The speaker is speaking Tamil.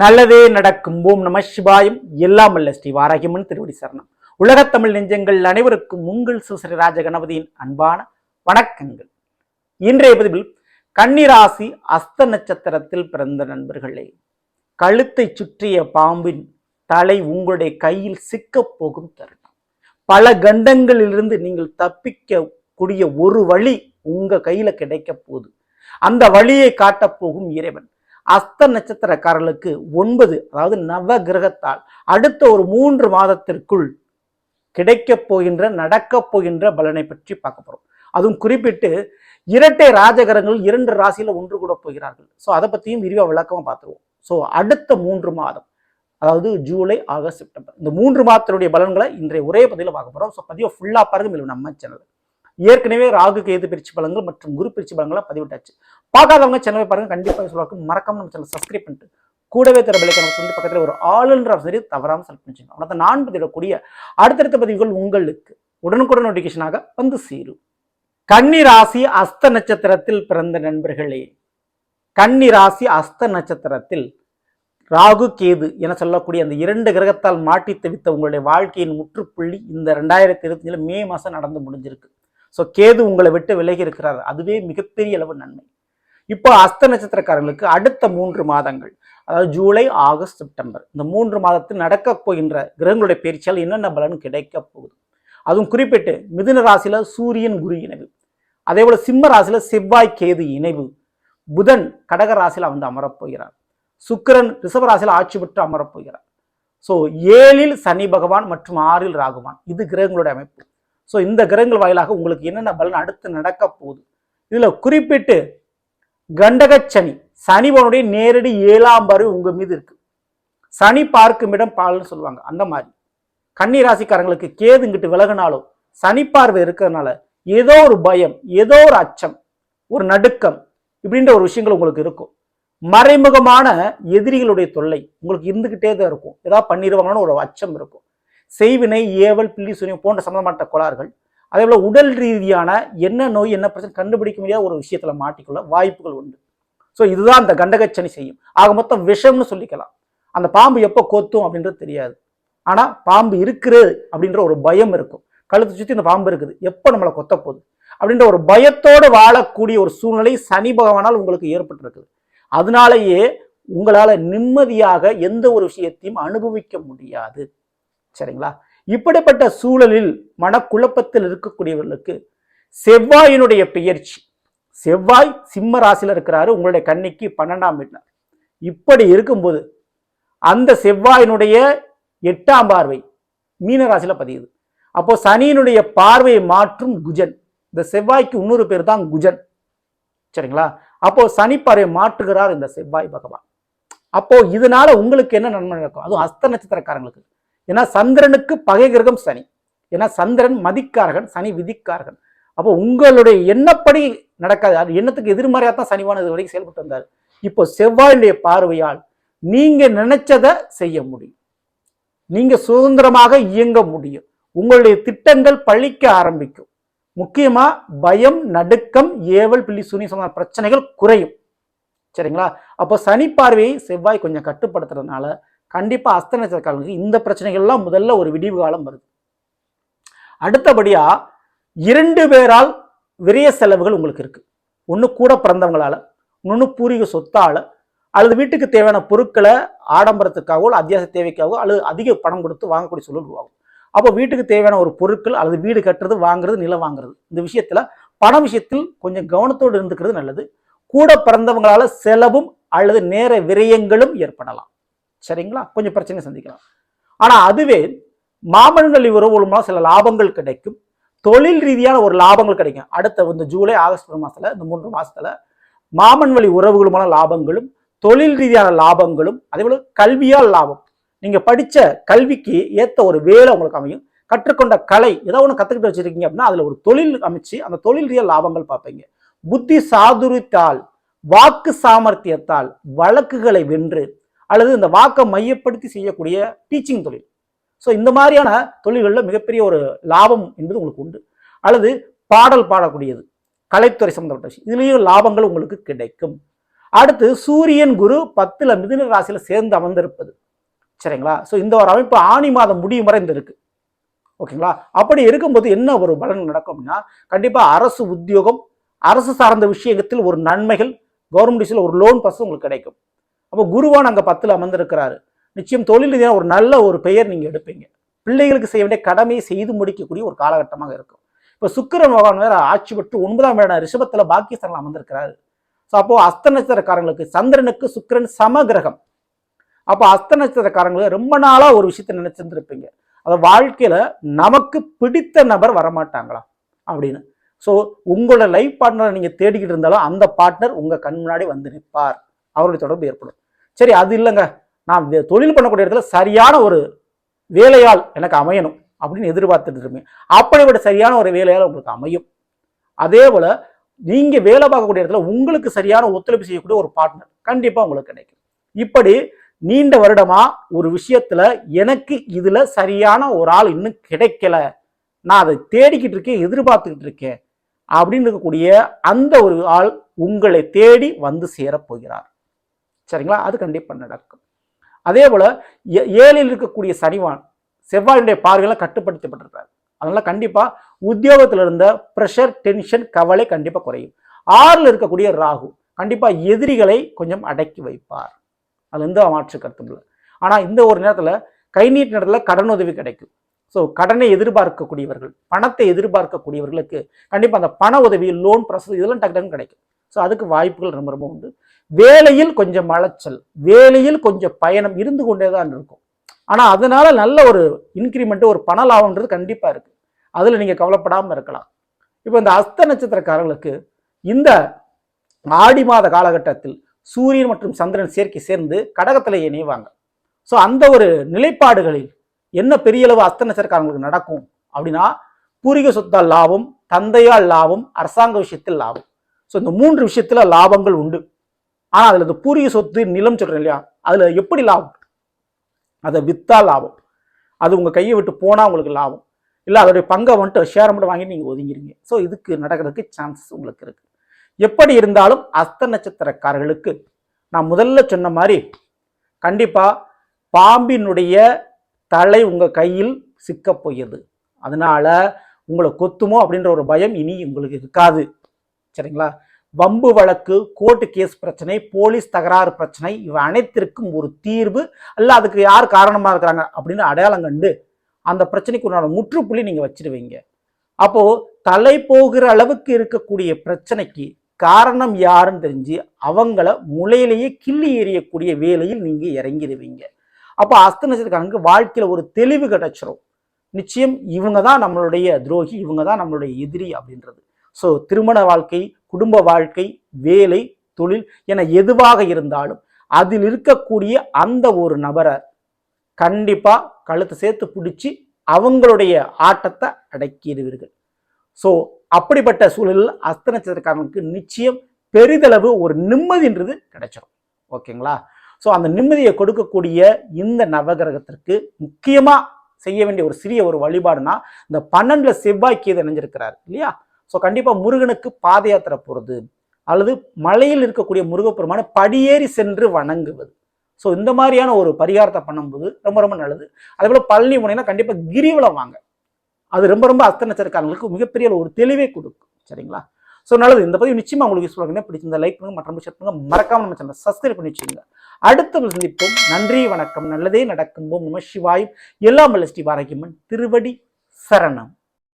நல்லதே நடக்கும். ஓம் நம சிவாயம். எல்லாம் அல்ல ஸ்ரீ வாராகியம்மன் திருவடி சரணம். உலகத்தமிழ் நெஞ்சங்கள் அனைவருக்கும் உங்கள் சுசரி ராஜ கணபதியின் அன்பான வணக்கங்கள். இன்றைய பதிவில் கன்னிராசி அஸ்த நட்சத்திரத்தில் பிறந்த நண்பர்களே கழுத்தை சுற்றிய பாம்பின் தலை உங்களுடைய கையில் சிக்கப் போகும் தருணம். பல கண்டங்களிலிருந்து நீங்கள் தப்பிக்க கூடிய ஒரு வழி உங்க கையில கிடைக்க போகுது. அந்த வழியை காட்டப் போகும் இறைவன். அஸ்த நட்சத்திரக்காரர்களுக்கு ஒன்பது அதாவது நவ கிரகத்தால் அடுத்த ஒரு மூன்று மாதத்திற்குள் கிடைக்கப் போகின்ற நடக்கப் போகின்ற பலனை பற்றி பார்க்க போகிறோம் அதுவும் குறிப்பிட்டு இரட்டை ராஜகரங்கள் இரண்டு ராசியில் ஒன்று கூட போகிறார்கள். ஸோ அதை பற்றியும் விரிவாக விளக்கமாக பார்த்துருவோம். ஸோ அடுத்த மூன்று மாதம் அதாவது ஜூலை ஆகஸ்ட் செப்டம்பர் இந்த மூன்று மாதத்தினுடைய பலன்களை இன்றைய ஒரே பதிவில் பார்க்க போகிறோம் ஸோ பதிவை ஃபுல்லாக பாருங்க மேலும் நம்ம சேனல் ஏற்கனவே ராகு கேது பிரிச்சு பலங்கள் மற்றும் குரு பிரிச்சு பலங்களாக பதிவிட்டாச்சு. பார்க்காதவங்க சேனலை பாருங்க. கண்டிப்பாக சொல்லுவாங்க மறக்காம நம்ம சேனல் சப்ஸ்கிரைப் பண்ணிட்டு கூடவே தர பிள்ளைக்கு வந்து பக்கத்தில் ஒரு ஆளுன்ற சரி தவறாமல் செலக்ட் பண்ணிச்சுங்க அவனை நான் பதிவிடக்கூடிய அடுத்தடுத்த பதிவுகள் உங்களுக்கு உடனுக்குடன் நோட்டிஃபிகேஷனாக வந்து சேரும். கன்னி ராசி அஸ்த நட்சத்திரத்தில் பிறந்த நண்பர்களே கன்னி ராசி அஸ்த நட்சத்திரத்தில் ராகு கேது என சொல்லக்கூடிய அந்த இரண்டு கிரகத்தால் மாட்டி தவித்த உங்களுடைய வாழ்க்கையின் முற்றுப்புள்ளி இந்த ரெண்டாயிரத்தி இருபத்தஞ்சில் மே மாதம் நடந்து முடிஞ்சிருக்கு. ஸோ கேது உங்களை விட்டு விலகி இருக்கிறார். அதுவே மிகப்பெரிய அளவு நன்மை. இப்போ அஸ்த நட்சத்திரக்காரர்களுக்கு அடுத்த மூன்று மாதங்கள் அதாவது ஜூலை ஆகஸ்ட் செப்டம்பர் இந்த மூன்று மாதத்தில் நடக்கப் போகின்ற கிரகங்களுடைய பயிற்சியால் என்னென்ன பலன் கிடைக்க போகுது? அதுவும் குறிப்பிட்டு மிதுன ராசியில் சூரியன் குரு இணைவு. அதே போல் சிம்ம ராசியில் செவ்வாய் கேது இணைவு. புதன் கடக ராசியில் வந்து அமரப் போகிறார். சுக்கிரன் ரிஷப ராசியில் ஆட்சி பெற்று அமரப்போகிறார் ஸோ ஏழில் சனி பகவான் மற்றும் ஆறில் ராகுவான். இது கிரகங்களுடைய அமைப்பு. ஸோ இந்த கிரகங்கள் வாயிலாக உங்களுக்கு என்னென்ன பலன் அடுத்து நடக்க போகுது? இதில் குறிப்பிட்டு கண்டகச்சனி சனிவனுடைய நேரடி ஏழாம் பருவ உங்கள் மீது இருக்கு. சனி பார்க்கும் இடம் பால்னு சொல்லுவாங்க அந்த மாதிரி. கன்னி ராசிக்காரங்களுக்கு கேதுங்கிட்டு விலகினாலும் சனி பார்வை இருக்கிறதுனால ஏதோ ஒரு பயம் ஏதோ ஒரு அச்சம் ஒரு நடுக்கம் இப்படின்ற ஒரு விஷயங்கள் உங்களுக்கு இருக்கும். மறைமுகமான எதிரிகளுடைய தொல்லை உங்களுக்கு இருந்துக்கிட்டே தான் இருக்கும். ஏதாவது பண்ணிடுவாங்கன்னு ஒரு அச்சம் இருக்கும். செய்வினை ஏவல் பில்லி சுனியம் போன்ற சம்பந்தப்பட்ட கோளாறுகள். அதே போல் உடல் ரீதியான என்ன நோய் என்ன பிரச்சனை கண்டுபிடிக்க முடியாத ஒரு விஷயத்தில் மாட்டிக்கொள்ள வாய்ப்புகள் உண்டு. ஸோ இதுதான் அந்த கண்டகச்சனி செய்யும். ஆக மொத்தம் விஷம்னு சொல்லிக்கலாம். அந்த பாம்பு எப்போ கொத்தும் அப்படின்றது தெரியாது. ஆனால் பாம்பு இருக்கிறது அப்படின்ற ஒரு பயம் இருக்கும். கழுத்தை சுற்றி இந்த பாம்பு இருக்குது. எப்போ நம்மளை கொத்த போகுது? அப்படின்ற ஒரு பயத்தோடு வாழக்கூடிய ஒரு சூழ்நிலை சனி பகவானால் உங்களுக்கு ஏற்பட்டிருக்குது. அதனாலேயே உங்களால் நிம்மதியாக எந்த ஒரு விஷயத்தையும் அனுபவிக்க முடியாது. சரிங்களா? இப்படிப்பட்ட சூழலில் மனக்குழப்பத்தில் இருக்கக்கூடியவர்களுக்கு செவ்வாயினுடைய பெயர்ச்சி செவ்வாய் சிம்ம ராசியில் இருக்கிறாரு உங்களுடைய கன்னிக்கு பன்னெண்டாம் வீட்டில் இப்படி இருக்கும்போது அந்த செவ்வாயினுடைய எட்டாம் பார்வை மீன ராசியில் பதியுது. அப்போ சனியினுடைய பார்வையை மாற்றும் குஜன் இந்த செவ்வாய்க்கு இன்னொரு பேர் தான் குஜன். சரிங்களா? அப்போ சனி பார்வை மாற்றுகிறார் இந்த செவ்வாய் பகவான். அப்போ இதனால உங்களுக்கு என்ன நன்மை நடக்கும்? அதுவும் அஸ்த நட்சத்திரக்காரங்களுக்கு. ஏன்னா சந்திரனுக்கு பகை கிரகம் சனி. ஏன்னா சந்திரன் மதிக்காரகன் சனி விதிக்காரகன். அப்போ உங்களுடைய எண்ணப்படி நடக்காது. அது எண்ணத்துக்கு எதிர்மறையாக தான் சனிவான இது வரைக்கும் செயல்பட்டு வந்தார். இப்போ செவ்வாயுடைய பார்வையால் நீங்க நினைச்சதை செய்ய முடியும். நீங்க சுதந்திரமாக இயங்க முடியும். உங்களுடைய திட்டங்கள் பழிக்க ஆரம்பிக்கும். முக்கியமா பயம் நடுக்கம் ஏவல் பிள்ளி சுனி சொன்ன பிரச்சனைகள் குறையும். சரிங்களா? அப்போ சனி பார்வையை செவ்வாய் கொஞ்சம் கட்டுப்படுத்துறதுனால கண்டிப்பாக அஸ்த நட்சத்திரக்காரங்களுக்கு இந்த பிரச்சனைகள்லாம் முதல்ல ஒரு விடிவு காலம் வருது. அடுத்தபடியாக இரண்டு பேரால் விரைய செலவுகள் உங்களுக்கு இருக்குது ஒன்று கூட பிறந்தவங்களால இன்னொன்று பூர்வீக சொத்தால் அல்லது வீட்டுக்கு தேவையான பொருட்களை ஆடம்பரத்துக்காகவோ அத்தியாவசிய தேவைக்காகவோ அல்லது அதிக பணம் கொடுத்து வாங்கக்கூடிய சூழல் உருவாகும். அப்போ வீட்டுக்கு தேவையான ஒரு பொருட்கள் அல்லது வீடு கட்டுறது வாங்குறது நிலம் வாங்குறது இந்த விஷயத்தில் பண விஷயத்தில் கொஞ்சம் கவனத்தோடு இருந்துக்கிறது நல்லது. கூட பிறந்தவங்களால் செலவும் அல்லது நேர விரயங்களும் ஏற்படலாம். சரிங்களா? கொஞ்சம் பிரச்சனை சந்திக்கலாம். ஆனால் அதுவே மாமன்கள் உறவு மூலம் சில லாபங்கள் கிடைக்கும். தொழில் ரீதியான ஒரு லாபங்கள் கிடைக்கும். அடுத்த இந்த ஜூலை ஆகஸ்ட் மாதத்தில் இந்த மூன்று மாதத்தில் மாமன் வழி உறவுகளுமான லாபங்களும் தொழில் ரீதியான லாபங்களும் அதேபோல் கல்வியால் லாபம். நீங்கள் படித்த கல்விக்கு ஏற்ற ஒரு வேலை உங்களுக்கு அமையும். கற்றுக்கொண்ட கலை ஏதோ ஒன்று கற்றுக்கிட்டு வச்சிருக்கீங்க அப்படின்னா அதில் ஒரு தொழில் அமைச்சு அந்த தொழில் ரீதியாக லாபங்கள் பார்ப்பீங்க. புத்தி சாதுரித்தால் வாக்கு சாமர்த்தியத்தால் வழக்குகளை வென்று அல்லது இந்த வாக்கை மையப்படுத்தி செய்யக்கூடிய டீச்சிங் தொழில். ஸோ இந்த மாதிரியான தொழில்களில் மிகப்பெரிய ஒரு லாபம் என்பது உங்களுக்கு உண்டு. அல்லது பாடல் பாடக்கூடியது கலைத்துறை சம்பந்தப்பட்ட விஷயம். இதுலேயும் லாபங்கள் உங்களுக்கு கிடைக்கும். அடுத்து சூரியன் குரு பத்தில் மிதுன ராசியில் சேர்ந்து அமர்ந்திருப்பது. சரிங்களா? ஸோ இந்த ஒரு அமைப்பு ஆணி மாதம் முடியும் வரை இந்த இருக்கு ஓகேங்களா? அப்படி இருக்கும்போது என்ன ஒரு பலன் நடக்கும் அப்படின்னா கண்டிப்பாக அரசு உத்தியோகம் அரசு சார்ந்த விஷயத்தில் ஒரு நன்மைகள் கவர்மெண்ட் ஒரு லோன் பஸ் உங்களுக்கு கிடைக்கும். அப்போ குருவான் அங்கே பத்தில் அமர்ந்திருக்கிறாரு. நிச்சயம் தொழில் ரீதியான ஒரு நல்ல ஒரு பெயர் நீங்கள் எடுப்பீங்க. பிள்ளைகளுக்கு செய்ய வேண்டிய கடமையை செய்து முடிக்கக்கூடிய ஒரு காலகட்டமாக இருக்கும். இப்போ சுக்கிரன் பகவான் வேற ஆட்சி பெற்று ஒன்பதாம் இடம் ரிஷபத்தில் பாக்கியஸ்தானில் அமர்ந்திருக்கிறாரு. ஸோ அப்போது அஸ்த நட்சத்திரக்காரங்களுக்கு சந்திரனுக்கு சுக்கிரன் சம கிரகம் அப்போ அஸ்த நட்சத்திரக்காரங்களுக்கு ரொம்ப நாளாக ஒரு விஷயத்த நினச்சிருந்துருப்பீங்க. அதை வாழ்க்கையில் நமக்கு பிடித்த நபர் வரமாட்டாங்களா? அப்படின்னு. ஸோ உங்களோட லைஃப் பார்ட்னரை நீங்கள் தேடிக்கிட்டு இருந்தாலும் அந்த பார்ட்னர் உங்கள் கண் முன்னாடி வந்து நிற்பார். அவருடைய தொடர்பு ஏற்படும். சரி அது இல்லைங்க. நான் தொழில் பண்ணக்கூடிய இடத்துல சரியான ஒரு வேலையாள் எனக்கு அமையணும் அப்படின்னு எதிர்பார்த்துட்டு இருப்பீங்க அப்படிப்பட்ட சரியான ஒரு வேலையாள் உங்களுக்கு அமையும். அதே போல் நீங்கள் வேலை பார்க்கக்கூடிய இடத்துல உங்களுக்கு சரியான ஒத்துழைப்பு செய்யக்கூடிய ஒரு பார்ட்னர் கண்டிப்பாக உங்களுக்கு கிடைக்கும். இப்படி நீண்ட வருடமா ஒரு விஷயத்துல எனக்கு இதுல சரியான ஒரு ஆள் இன்னும் கிடைக்கல. நான் அதை தேடிக்கிட்டு இருக்கேன் எதிர்பார்த்துக்கிட்டு இருக்கேன். அப்படின்னு இருக்கக்கூடிய அந்த ஒரு ஆள் உங்களை தேடி வந்து சேரப் போகிறார் சரிங்களா? அது கண்டிப்பாக நடக்கும். அதே போல் ஏழில் இருக்கக்கூடிய சனிவான் செவ்வாயினுடைய பார்வையெல்லாம் கட்டுப்படுத்தப்பட்டிருக்காரு அதனால் கண்டிப்பாக உத்தியோகத்தில் இருந்த ப்ரெஷர் டென்ஷன் கவலை கண்டிப்பாக குறையும். ஆறில் இருக்கக்கூடிய ராகு கண்டிப்பாக எதிரிகளை கொஞ்சம் அடக்கி வைப்பார். அது எந்த மாற்று கருத்தும் இல்லை ஆனால் இந்த ஒரு நேரத்தில் கை நீட்டு நேரத்தில் கடன் உதவி கிடைக்கும். ஸோ கடனை எதிர்பார்க்கக்கூடியவர்கள் பணத்தை எதிர்பார்க்கக்கூடியவர்களுக்கு கண்டிப்பாக அந்த பண உதவி லோன் ப்ராசஸ் இதெல்லாம் டக்கு டக்குன்னு கிடைக்கும். ஸோ அதுக்கு வாய்ப்புகள் ரொம்ப ரொம்ப உண்டு. வேலையில் கொஞ்சம் அலைச்சல் வேலையில் கொஞ்சம் பயணம் இருந்து கொண்டே தான் இருக்கும். ஆனால் அதனால நல்ல ஒரு இன்க்ரிமெண்ட் ஒரு பண லாபம்ன்றது கண்டிப்பாக இருக்குது அதில் நீங்கள் கவலைப்படாமல் இருக்கலாம். இப்போ இந்த அஸ்த நட்சத்திரக்காரர்களுக்கு இந்த ஆடி மாத காலகட்டத்தில் சூரியன் மற்றும் சந்திரன் சேர்க்கை சேர்ந்து கடகத்தில் இணைவாங்க. ஸோ அந்த ஒரு நிலைப்பாடுகளில் என்ன பெரிய அளவு அஸ்த நட்சத்திரக்காரங்களுக்கு நடக்கும் அப்படின்னா பூர்வீக சொத்தால் லாபம் தந்தையால் லாபம் அரசாங்க விஷயத்தில் லாபம். ஸோ இந்த மூன்று விஷயத்தில் லாபங்கள் உண்டு. ஆனால் அதில் இந்த பூரிய சொத்து நிலம் சொல்கிறேன் இல்லையா? அதில் எப்படி லாபம்? அதை விற்றால் லாபம். அது உங்கள் கையை விட்டு போனால் உங்களுக்கு லாபம். இல்லை அதோடைய பங்கை வந்துட்டு ஷேர் மட்டும் வாங்கி நீங்கள் ஒதுங்கிடுங்க ஸோ இதுக்கு நடக்கிறதுக்கு சான்சஸ் உங்களுக்கு இருக்குது எப்படி இருந்தாலும் அஸ்த நட்சத்திரக்காரர்களுக்கு நான் முதல்ல சொன்ன மாதிரி கண்டிப்பாக பாம்பினுடைய தலை உங்கள் கையில் சிக்கப் போயிடுது அதனால் உங்களை கொத்துமோ அப்படின்ற ஒரு பயம் இனி உங்களுக்கு இருக்காது. சரிங்களா? வம்பு வழக்கு கோர்ட்டு கேஸ் பிரச்சனை போலீஸ் தகராறு பிரச்சனை இவை அனைத்திற்கும் ஒரு தீர்வு. அல்ல அதுக்கு யார் காரணமாக இருக்கிறாங்க அப்படின்னு அடையாளம் கண்டு அந்த பிரச்சனைக்கு உண்டான முற்றுப்புள்ளி நீங்கள் வச்சிருவீங்க. அப்போது தலை போகிற அளவுக்கு இருக்கக்கூடிய பிரச்சனைக்கு காரணம் யாருன்னு தெரிஞ்சு அவங்கள முளையிலேயே கிள்ளி எறியக்கூடிய வேலையில் நீங்கள் இறங்கிடுவீங்க அப்போ அஸ்த வாழ்க்கையில் ஒரு தெளிவு கிடைச்சிரும். நிச்சயம் இவங்க தான் நம்மளுடைய துரோகி இவங்க தான் நம்மளுடைய எதிரி அப்படின்றது. ஸோ திருமண வாழ்க்கை குடும்ப வாழ்க்கை வேலை தொழில் என எதுவாக இருந்தாலும் அதில் இருக்கக்கூடிய அந்த ஒரு நபரை கண்டிப்பாக கழுத்தை சேர்த்து பிடிச்சி அவங்களுடைய ஆட்டத்தை அடக்கிடுவீர்கள். ஸோ அப்படிப்பட்ட சூழலில் அஸ்த நட்சத்திரக்காரனுக்கு நிச்சயம் பெரிதளவு ஒரு நிம்மதின்றது கிடைச்சிடும் ஓகேங்களா? ஸோ அந்த நிம்மதியை கொடுக்கக்கூடிய இந்த நவகிரகத்திற்கு முக்கியமாக செய்ய வேண்டிய ஒரு சிறிய ஒரு வழிபாடுனா இந்த பன்னெண்டில் செவ்வாய்க்கு இதை நினைஞ்சிருக்கிறார் இல்லையா? ஸோ கண்டிப்பாக முருகனுக்கு பாத யாத்திரை போகிறது அல்லது மலையில் இருக்கக்கூடிய முருகப்பெருமான படியேறி சென்று வணங்குவது. ஸோ இந்த மாதிரியான ஒரு பரிகாரத்தை பண்ணும்போது ரொம்ப ரொம்ப நல்லது. அதே போல் பழனி முனைனா கண்டிப்பாக கிரிவலம் வாங்க. அது ரொம்ப ரொம்ப அஸ்த நட்சத்திரக்காரங்களுக்கு மிகப்பெரிய ஒரு தெளிவை கொடுக்கும். சரிங்களா? ஸோ நல்லது. இந்த பதிவு நிச்சயமாக உங்களுக்கு யூஸ் பண்ணுங்க பிடிச்சிருந்த லைக் பண்ணுங்க. மற்றும் ஷேர் பண்ணுங்க. மறக்காம நம்ம சேனல் சப்ஸ்கிரைப் பண்ணி வச்சுக்கோங்க. அடுத்த சந்திப்போம். நன்றி வணக்கம். நல்லதே நடக்கும் ஓம் நம சிவாயும். எல்லாம் வல்ல ஸ்ரீ பாரகியம்மன். திருவடி சரணம்.